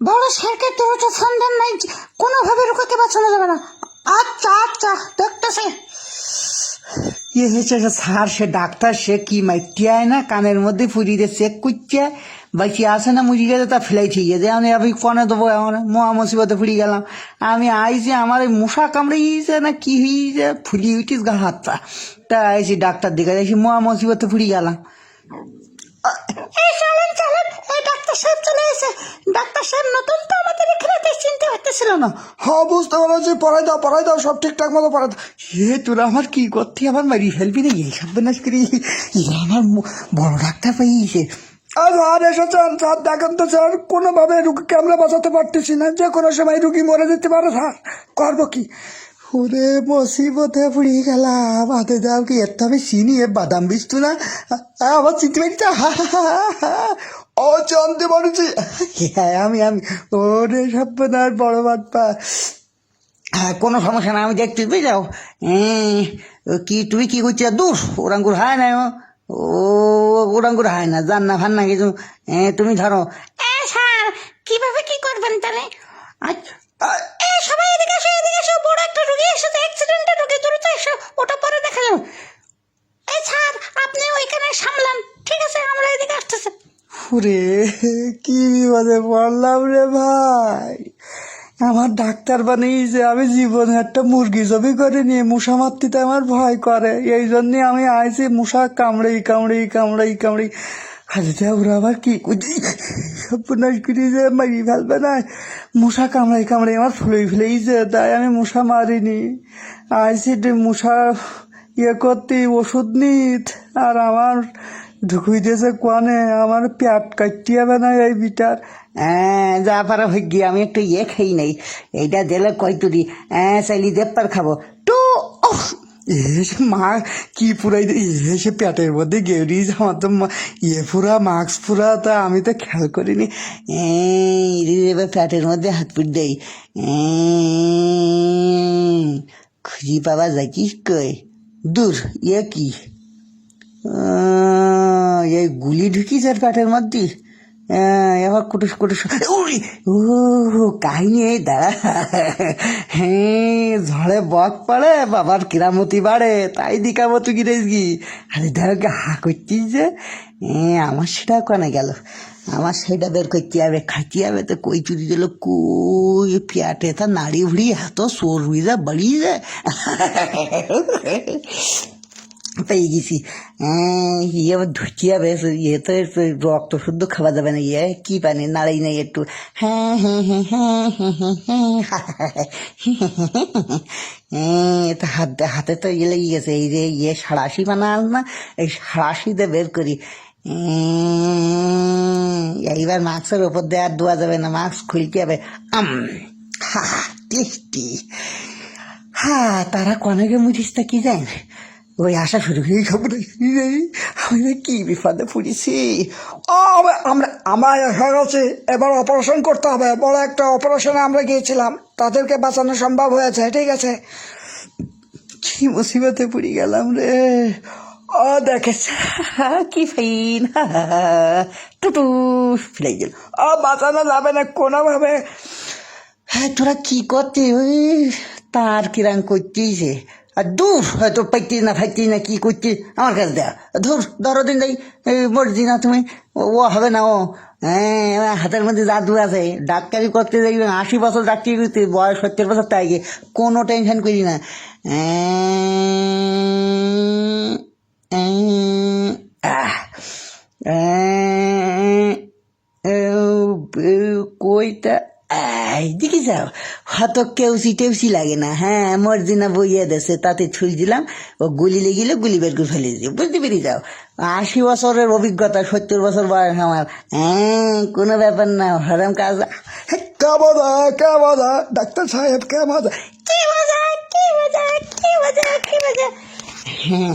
বড় স্যারকে তো সন্ধান নাই, কোনোভাবে রুকাকে বাঁচানো যাবে না। আচ্ছা আচ্ছা দেখতেছে। ইয়ে হয়েছে স্যার, সে ডাক্তার, সে কি মাইটিয়ায় না, কানের মধ্যে ফুরি দিয়ে চেক করছে। বাকি আসে না মুড়ি গেলে তা ফেলাই ঠিক আছে আমি আমি কনে দেবো আমার মহা মুসিবতে ফুরি গেলাম। আমি আইছি আমার এই মশা কামড়িয়েছে না, কি হয়েছে ফুলি উঠিস গা হাতটা তা আইসি ডাক্তার দিকে যাইছি মহা মুসিবতে ফুরি গেলাম এই চলেন চলেন এই ডাক্তার সাহেব চলে এসে ডাক্তার সাহেব নতুন তো আমাদের এখানে চিনতে না। হ্যাঁ বুঝতে পারছি। পড়াই দাও পড়াই দাও, সব ঠিকঠাক মতো পড়াই দাও। হে তোরা আমার কি আমার মারি না? এই সব বিনাশ করি। এ, আমার বড় ডাক্তার পাইছে। আর এসেছেন স্যার দেখেন তো স্যার। কোনোভাবে রুগীকে আমরা বাঁচাতে পারতেছি না। যে কোনো সময় রুগী মরে যেতে পারে, স্যার। করব কি? ওরে, মুসিবতে পড়ে গেলাম। হাতে দাও কি এত আমি চিনি, এ বাদাম বিস্তু না। আমার চিনতে হা। ও জানতে পারছি হ্যাঁ আমি আমি। ওরে সভ্যনার বড় বাপ্পা। হ্যাঁ কোনো সমস্যা না আমি দেখতে পেয়ে যাও এঁ, ও কি তুমি কি করছ? দূর ওরাঙ্গুর হয় না ও। ও ওরাঙ্গুর হয় না জান না ফান না কিছু। এ, তুমি ধরো। এ স্যার কীভাবে কি করবেন তাহলে? আচ্ছা সবাই এদিকে এসো এদিকে এসো বড় একটা রুগী এসেছে অ্যাক্সিডেন্টে রুগী দ্রুত এসো ওটা পরে দেখা যাবে এই স্যার আপনি ওইখানে সামলান ঠিক আছে আমরা এদিকে আসতেছি রে কি বিপদে পড়লাম রে ভাই? আমার ডাক্তার বানিয়েছে, আমি জীবনে একটা মুরগি জবি করে নিয়ে মশা মারতে আমার ভয় করে। এই জন্যে আমি আইছি, মশা কামড়েই কামড়েই কামড়েই কামড়েই। হাজিতে ওরা আবার কি সর্বনাশ করি যে, মারি ফেলবে না। মশা কামড়াই কামড়াই আমার ফুলেই ফেলেইছে তাই আমি মশা মারিনি। আইসি মশা ইয়ে করতে ওষুধ নিত আর আমার ঢুকুই দিয়েছে কোয়ানে আমার পেট কাটতে হবে না এই বিটার। হ্যাঁ যা পারা হয়ে গিয়ে আমি একটু ইয়ে খাই নাই। এইটা দিলে কয় তুরি হ্যাঁ চাইলি দেববার খাব। টু এসে মা কি পুরাই এসে পেটের মধ্যে গেড়িস আমার তো ইয়ে পুরা মাস্ক পুরা তা আমি তো খেয়াল করিনি। এবার ফ্ল্যাটের মধ্যে হাত পুট দেই। খুঁজি পাওয়া যাচ্ছিস কই? দূর ইয়ে কি? এই গুলি ঢুকিস আর পেটের মধ্যে? এবার কুটুস কুটুস। উড়ি ও কাহিনী এই দাঁড়া। হ্যাঁ ঝড়ে বক পড়ে বাবার কিরামতি বাড়ে তাই দিকামতো গিরেস গি। আরে দেখ হা করছিস যে? এ, আমার সেটা কানে গেল? আমার সেটা বের করতে হবে খাইতে হবে তো কই চুরি দিল? কই পেটে তা নাড়ি ভুড়ি এত সোর হয়ে যা বাড়িয়ে যায়। পেয়ে গেছি। হ্যাঁ, ইয়ে আবার ধুতি হবে ইয়ে তো রক্ত শুদ্ধ খাওয়া যাবে না ইয়ে কি পানি নাড়াই নাই একটু। হ্যাঁ হ্যাঁ হ্যাঁ হ্যাঁ হ্যাঁ হ্যাঁ হ্যাঁ। তো হাত হাতে তো ইয়ে লেগে গেছে এই যে ইয়ে সাড়াশি বানাল না এই সাড়াশিতে বের করি। উম, এইবার মাস্কের ওপর দিয়ে আর দেওয়া যাবে না মাস্ক খুলতে হবে। আম হা টেস্টি। তারা কনকে মুছিস তা কি জান? ওই আশা শুরু হয়ে খবর আমি না কি বিপদে পড়েছি? আমরা- আমরা আমার হয়ে গেছে এবার অপারেশন করতে হবে। বড় একটা অপারেশনে আমরা গিয়েছিলাম তাদেরকে বাঁচানো সম্ভব হয়েছে ঠিক আছে? কি মুসিবতে পড়ে গেলাম রে? ও দেখেছ কি ফাইন টুটু ফেলে গেল। ও বাঁচানো যাবে না কোনোভাবে। হ্যাঁ তোরা কি করতে? ওই তার কিরাং করছিস আর দূর হয়তো পাইতিস না ফাইতিস না কি করছিস আমার কাছে দেয়া ধুর ধরো দিন যাই মরজি না তুমি। ও হবে না ও। হ্যাঁ হাতের মধ্যে জাদু আছে। ডাক্তারি করতে যাই আশি বছর ডাক্তারি করতে বয়স সত্তর বছর তাই কোনো টেনশন করি না। এম, কইটা দেখি যাও হত কেউসি টেউসি লাগে না হ্যাঁ মর্জিনা বইয়ে দেশে তাতে ছুঁই দিলাম ও গুলি লেগিলে গুলি বের করে ফেলে দিই বুঝতে পেরে যাও আশি বছরের অভিজ্ঞতা সত্তর বছর বয়স আমার হ্যাঁ কোনো ব্যাপার না হরাম কাজ কে মজা কে মজা ডাক্তার সাহেব কে মজা কি মজা কি মজা কি মজা কি মজা হ্যাঁ।